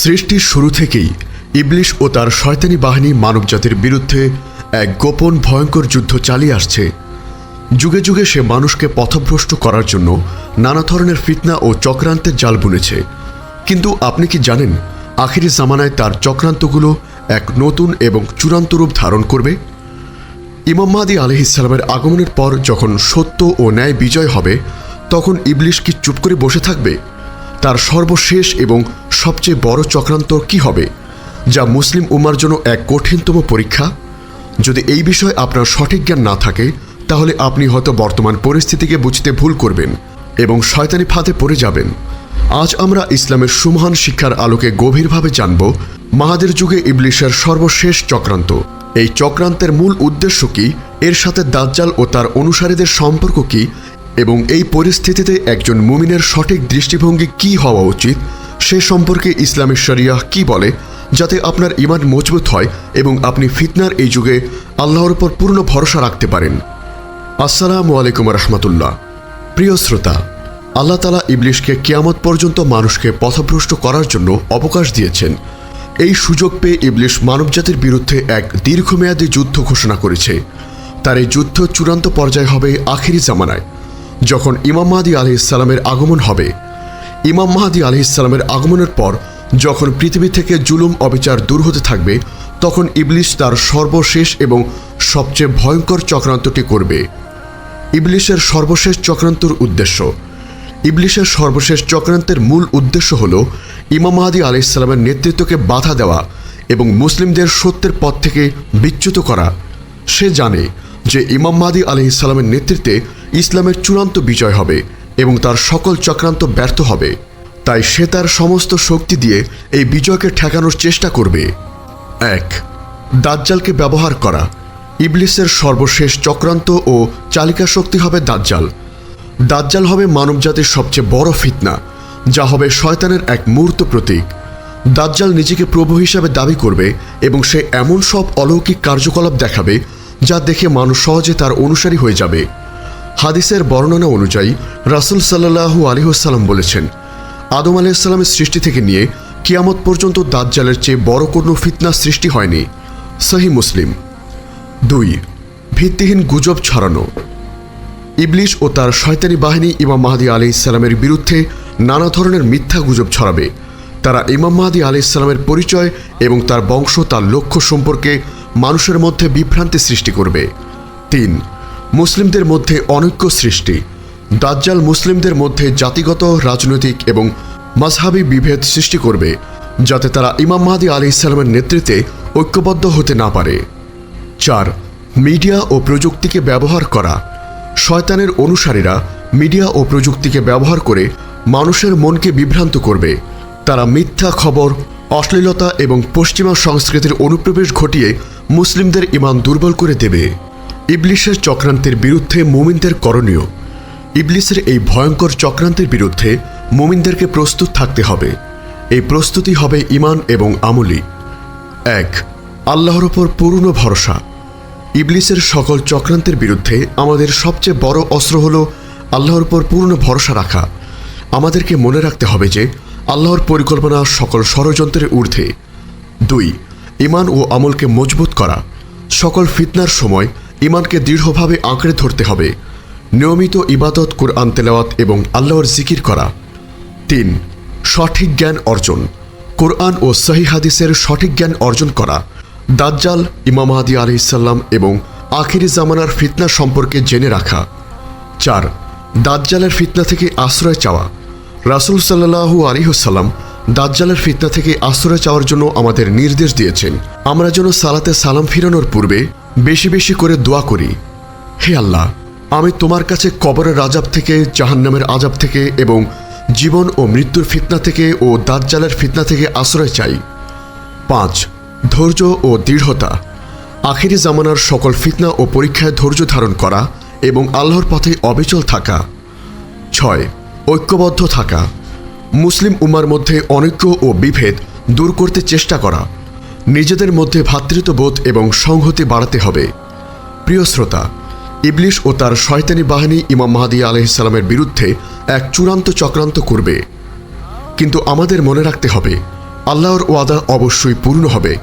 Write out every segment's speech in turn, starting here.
সৃষ্টির শুরু থেকেই ইবলিশ ও তার শয়তানি বাহিনী মানবজাতির বিরুদ্ধে এক গোপন ভয়ঙ্কর যুদ্ধ চালিয়ে আসছে। যুগে যুগে সে মানুষকে পথভ্রষ্ট করার জন্য নানা ধরনের ফিতনা ও চক্রান্তের জাল বুনেছে। কিন্তু আপনি কি জানেন আখিরি জামানায় তার চক্রান্তগুলো এক নতুন এবং চূড়ান্ত রূপ ধারণ করবে? ইমাম মাহাদি আলহিসাল্লামের আগমনের পর যখন সত্য ও ন্যায় বিজয় হবে, তখন ইবলিশ কি চুপ করে বসে থাকবে? তার সর্বশেষ এবং সবচেয়ে বড় চক্রান্ত কি হবে, যা মুসলিম উমার জন্য এক কঠিনতম পরীক্ষা? যদি এই বিষয়ে আপনার সঠিক জ্ঞান না থাকে, তাহলে আপনি হয়তো বর্তমান পরিস্থিতিকে বুঝতে ভুল করবেন এবং শয়তানি ফাঁদে পড়ে যাবেন। আজ আমরা ইসলামের সুমহান শিক্ষার আলোকে গভীরভাবে জানব মাহাদের যুগে ইবলিশের সর্বশেষ চক্রান্ত। এই চক্রান্তের মূল উদ্দেশ্য কি? এর সাথে দাজ্জাল ও তার অনুসারীদের সম্পর্ক কি? এবং এই পরিস্থিতিতে একজন মুমিনের সঠিক দৃষ্টিভঙ্গি কি হওয়া উচিত, সে সম্পর্কে ইসলামের শরিয়াহ কি বলে, যাতে আপনার ইমান মজবুত হয় এবং আপনি ফিতনার এই যুগে আল্লাহর উপর পূর্ণ ভরসা রাখতে পারেন। আসসালামু আলাইকুম রহমতুল্লাহ। প্রিয় শ্রোতা, আল্লাহ তালা ইবলিশকে কিয়ামত পর্যন্ত মানুষকে পথভ্রষ্ট করার জন্য অবকাশ দিয়েছেন। এই সুযোগ পেয়ে ইবলিশ মানবজাতির বিরুদ্ধে এক দীর্ঘমেয়াদী যুদ্ধ ঘোষণা করেছে। তার এই যুদ্ধ চূড়ান্ত পর্যায়ে হবে আখেরি জামানায়। যখন ইমাম মাহাদি আলি ইসলামের আগমন হবে, ইমাম মাহাদি আলি ইসলামের আগমনের পর যখন পৃথিবী থেকে জুলুম অবিচার দূর হতে থাকবে, তখন ইবলিশ তার সর্বশেষ এবং সবচেয়ে ভয়ঙ্কর চক্রান্তটি করবে। ইবলিশের সর্বশেষ চক্রান্তর উদ্দেশ্য। ইবলিশের সর্বশেষ চক্রান্তের মূল উদ্দেশ্য হল ইমাম মাহাদি আলি ইসলামের নেতৃত্বকে বাধা দেওয়া এবং মুসলিমদের সত্যের পথ থেকে বিচ্যুত করা। সে জানে যে ইমাম মাহাদি আলি ইসলামের নেতৃত্বে ইসলামের চূড়ান্ত বিজয় হবে এবং তার সকল চক্রান্ত ব্যর্থ হবে, তাই সে তার সমস্ত শক্তি দিয়ে এই বিজয়কে ঠেকানোর চেষ্টা করবে। এক, দাজ্জালকে ব্যবহার করা। ইবলিসের সর্বশেষ চক্রান্ত ও চালিকা শক্তি হবে দাজ্জাল। দাজ্জাল হবে মানবজাতির সবচেয়ে বড় ফিতনা, যা হবে শয়তানের এক মূর্ত প্রতীক। দাজ্জাল নিজেকে প্রভু হিসাবে দাবি করবে এবং সে এমন সব অলৌকিক কার্যকলাপ দেখাবে যা দেখে মানুষ সহজে তার অনুসারী হয়ে যাবে। হাদিসের বর্ণনা অনুযায়ী রাসুল সাল্লাহু আলিহাসাল্লাম বলেছেন, আদম আলাইসাল্লামের সৃষ্টি থেকে নিয়ে কিয়ামত পর্যন্ত দাজ্জালের চেয়ে বড় কোনো ফিতনা সৃষ্টি হয়নি। সহি মুসলিম। দুই, ভিত্তিহীন গুজব ছড়ানো। ইবলিশ ও তার শয়তানি বাহিনী ইমাম মাহাদি আলি ইসলামের বিরুদ্ধে নানা ধরনের মিথ্যা গুজব ছড়াবে। তারা ইমাম মাহাদি আলি ইসলামের পরিচয় এবং তার বংশ তার লক্ষ্য সম্পর্কে মানুষের মধ্যে বিভ্রান্তি সৃষ্টি করবে। তিন, মুসলিমদের মধ্যে অনৈক্য সৃষ্টি। দাজ্জাল মুসলিমদের মধ্যে জাতিগত, রাজনৈতিক এবং মাঝহাবি বিভেদ সৃষ্টি করবে, যাতে তারা ইমাম মাহাদি আলি ইসলামের নেতৃত্বে ঐক্যবদ্ধ হতে না পারে। চার, মিডিয়া ও প্রযুক্তিকে ব্যবহার করা। শয়তানের অনুসারীরা মিডিয়া ও প্রযুক্তিকে ব্যবহার করে মানুষের মনকে বিভ্রান্ত করবে। তারা মিথ্যা খবর, অশ্লীলতা এবং পশ্চিমা সংস্কৃতির অনুপ্রবেশ ঘটিয়ে মুসলিমদের ইমান দুর্বল করে দেবে। ইবলিশের চক্রান্তের বিরুদ্ধে মুমিনদের করণীয়। ইবলিসের এই ভয়ঙ্কর চক্রান্তের বিরুদ্ধে মুমিনদেরকে প্রস্তুত থাকতে হবে। এই প্রস্তুতি হবে ইমান এবং আমলি। এক, আল্লাহর ওপর পূর্ণ ভরসা। ইবলিসের সকল চক্রান্তের বিরুদ্ধে আমাদের সবচেয়ে বড় অস্ত্র হল আল্লাহর উপর পূর্ণ ভরসা রাখা। আমাদেরকে মনে রাখতে হবে যে আল্লাহর পরিকল্পনা সকল ষড়যন্ত্রের ঊর্ধ্বে। দুই ইমান ও আমলকে মজবুত করা। সকল ফিতনার সময় ইমানকে দৃঢ়ভাবে আঁকড়ে ধরতে হবে। নিয়মিত ইবাদত, কোরআন, তেলাওয়াত এবং আল্লাহর জিকির করা। তিন, সঠিক জ্ঞান অর্জন। কোরআন ও সহি হাদিসের সঠিক জ্ঞান অর্জন করা। দাজ্জাল, ইমাম আলি ইসাল্লাম এবং আখিরি জামানার ফিতনা সম্পর্কে জেনে রাখা। চার, দাজ্জালের ফিতনা থেকে আশ্রয় চাওয়া। রাসুল সাল্লাহু আলিহসাল্লাম দাজ্জালের ফিতনা থেকে আশ্রয় চাওয়ার জন্য আমাদের নির্দেশ দিয়েছেন। আমরা যেন সালাতে সালাম ফিরানোর পূর্বে বেশি বেশি করে দোয়া করি। হে আল্লাহ, আমি তোমার কাছে কবরের আজাব থেকে, জাহান্নামের আজাব থেকে এবং জীবন ও মৃত্যুর ফিতনা থেকে ও দাজ্জালের ফিতনা থেকে আশ্রয় চাই। পাঁচ, ধৈর্য ও দৃঢ়তা। আখিরি জামানার সকল ফিতনা ও পরীক্ষায় ধৈর্য ধারণ করা এবং আল্লাহর পথে অবিচল থাকা। ছয়, ঐক্যবদ্ধ থাকা। মুসলিম উম্মার মধ্যে অনৈক্য ও বিভেদ দূর করতে চেষ্টা করা। নিজেদের মধ্যে ভ্রাতৃত্ববোধ এবং সংহতি বাড়াতে হবে। প্রিয় শ্রোতা, ইবলিশ ও তার শয়তানি বাহিনী ইমাম মাহাদি আলহিসাল্লামের বিরুদ্ধে এক চূড়ান্ত চক্রান্ত করবে। কিন্তু আমাদের মনে রাখতে হবে, আল্লাহর ওয়াদা অবশ্যই পূর্ণ হবে।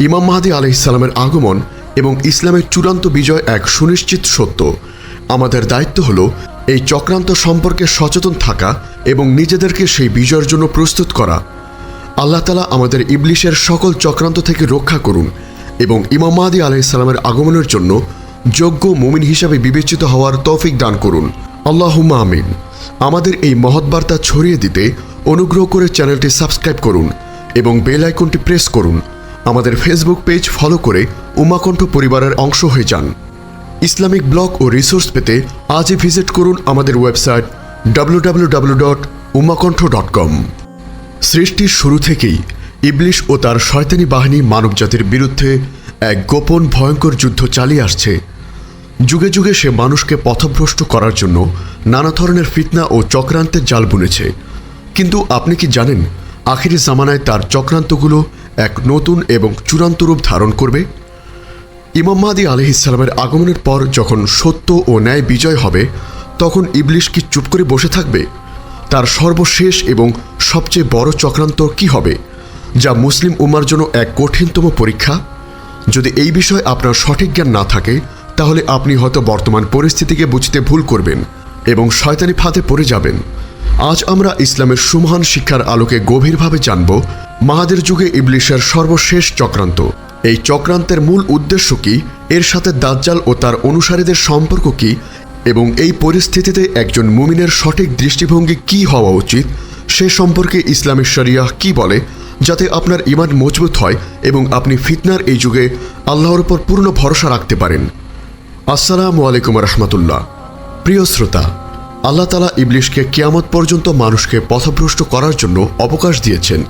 ইমাম মাহাদি আলহিসাল্লামের আগমন এবং ইসলামের চূড়ান্ত বিজয় এক সুনিশ্চিত সত্য। আমাদের দায়িত্ব হল এই চক্রান্ত সম্পর্কে সচেতন থাকা এবং নিজেদেরকে সেই বিজয়ের জন্য প্রস্তুত করা। আল্লাহ তালা আমাদের ইবলিশের সকল চক্রান্ত থেকে রক্ষা করুন এবং ইমাম মাহাদি আলাইসাল্লামের আগমনের জন্য যোগ্য মুমিন হিসাবে বিবেচিত হওয়ার তৌফিক দান করুন। আল্লাহুম্মা আমিন। আমাদের এই মহৎ বার্তা ছড়িয়ে দিতে অনুগ্রহ করে চ্যানেলটি সাবস্ক্রাইব করুন এবং বেল আইকনটি প্রেস করুন। আমাদের ফেসবুক পেজ ফলো করে উমাকণ্ঠ পরিবারের অংশ হয়ে যান। ইসলামিক ব্লগ ও রিসোর্স পেতে আজই ভিজিট করুন আমাদের ওয়েবসাইট www.umakontho.com সৃষ্টির শুরু থেকেই ইবলিশ ও তার শয়তানি বাহিনী মানবজাতির বিরুদ্ধে এক গোপন ভয়ঙ্কর যুদ্ধ চালিয়ে আসছে। যুগে যুগে সে মানুষকে পথভ্রষ্ট করার জন্য নানা ধরনের ফিতনা ও চক্রান্তের জাল বুনেছে। কিন্তু আপনি কি জানেন আখিরি জামানায় তার চক্রান্তগুলো এক নতুন এবং চূড়ান্ত রূপ ধারণ করবে? ইমাম মাহাদি আলহিসাল্লামের আগমনের পর যখন সত্য ও ন্যায় বিজয় হবে, তখন ইবলিশ কি চুপ করে বসে থাকবে? তার সর্বশেষ এবং সবচেয়ে বড় চক্রান্ত কি হবে, যা মুসলিম উম্মার জন্য এক কঠিনতম পরীক্ষা? যদি এই বিষয়ে আপনার সঠিক জ্ঞান না থাকে, তাহলে আপনি হয়তো বর্তমান পরিস্থিতিকে বুঝতে ভুল করবেন এবং শয়তানি ফাঁদে পড়ে যাবেন। আজ আমরা ইসলামের সুমহান শিক্ষার আলোকে গভীরভাবে জানব মাহাদের যুগে ইবলিশের সর্বশেষ চক্রান্ত। এই চক্রান্তের মূল উদ্দেশ্য কি? এর সাথে দাজ্জাল ও তার অনুসারীদের সম্পর্ক কি? এবং এই পরিস্থিতিতে একজন মুমিনের সঠিক দৃষ্টিভঙ্গি কি হওয়া উচিত? সে সম্পর্কে ইসলামের শরিয়াহ কি বলে? যাতে আপনার ইমান মজবুত হয় এবং আপনি ফিতনার এই যুগে আল্লাহর উপর পূর্ণ ভরসা রাখতে পারেন। আসসালামু আলাইকুম রহমতুল্লাহ। প্রিয় শ্রোতা, আল্লাহ তালা ইবলিশকে কিয়ামত পর্যন্ত মানুষকে পথভ্রষ্ট করার জন্য অবকাশ দিয়েছেন।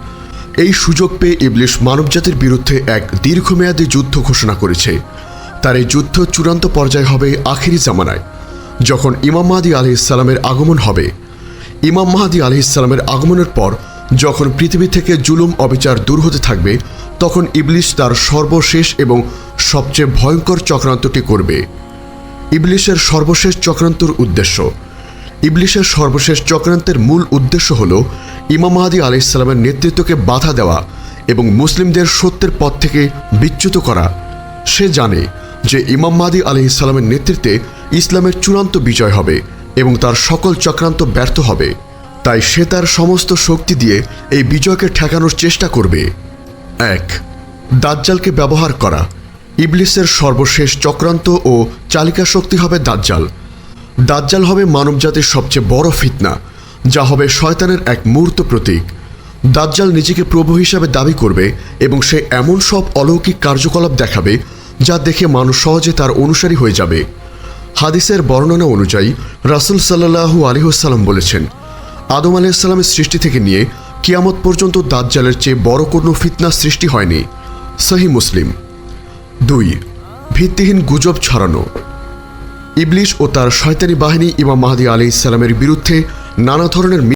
এই সুযোগ পেয়ে ইবলিশ মানবজাতির বিরুদ্ধে এক দীর্ঘমেয়াদী যুদ্ধ ঘোষণা করেছে। তার এই যুদ্ধ চূড়ান্ত পর্যায়ে হবে আখিরি জামানায়, যখন ইমাম মাহাদি আলি ইসলামের আগমন হবে। ইমাম মাহাদি আলি ইসলামের আগমনের পর, যখন পৃথিবী থেকে জুলুম অবিচার দূর হতে থাকবে, তখন ইবলিশ তার সর্বশেষ এবং সবচেয়ে ভয়ঙ্কর চক্রান্তটি করবে। ইবলিশের সর্বশেষ চক্রান্তর উদ্দেশ্য ইবলিশের সর্বশেষ চক্রান্তের মূল উদ্দেশ্য হল ইমাম মাহাদি আলাইসাল্লামের নেতৃত্বকে বাধা দেওয়া এবং মুসলিমদের সত্যের পথ থেকে বিচ্যুত করা। সে জানে যে ইমাম মাহাদি আলাইসাল্লামের নেতৃত্বে ইসলামের চূড়ান্ত বিজয় হবে এবং তার সকল চক্রান্ত ব্যর্থ হবে। তাই সে তার সমস্ত শক্তি দিয়ে এই বিজয়কে ঠেকানোর চেষ্টা করবে। এক, দাজ্জালকে ব্যবহার করা। ইবলিসের সর্বশেষ চক্রান্ত ও চালিকা শক্তি হবে দাজ্জাল। দাজ্জাল হবে মানবজাতির সবচেয়ে বড় ফিতনা, যা হবে শয়তানের এক মূর্ত প্রতীক। দাজ্জাল নিজেকে প্রভু হিসাবে দাবি করবে এবং সে এমন সব অলৌকিক কার্যকলাপ দেখাবে যা দেখে মানুষ সহজে তার অনুসারী হয়ে যাবে। হাদিসের বর্ণনা অনুযায়ী, রাসুল সাল্লাহু আলিহাসাল্লাম বলেছেন, আদম আলাইসাল্লামের সৃষ্টি থেকে নিয়ে কিয়ামত পর্যন্ত দাজ্জালের চেয়ে বড় কোনো ফিতনা সৃষ্টি হয়নি। সহি মুসলিম। দুই, ভিত্তিহীন গুজব ছড়ানো। ইবলিশ ও তার শয়তানি বাহিনী ইমাম মাহাদি আলি ইসলামের বিরুদ্ধে নানা ধরনের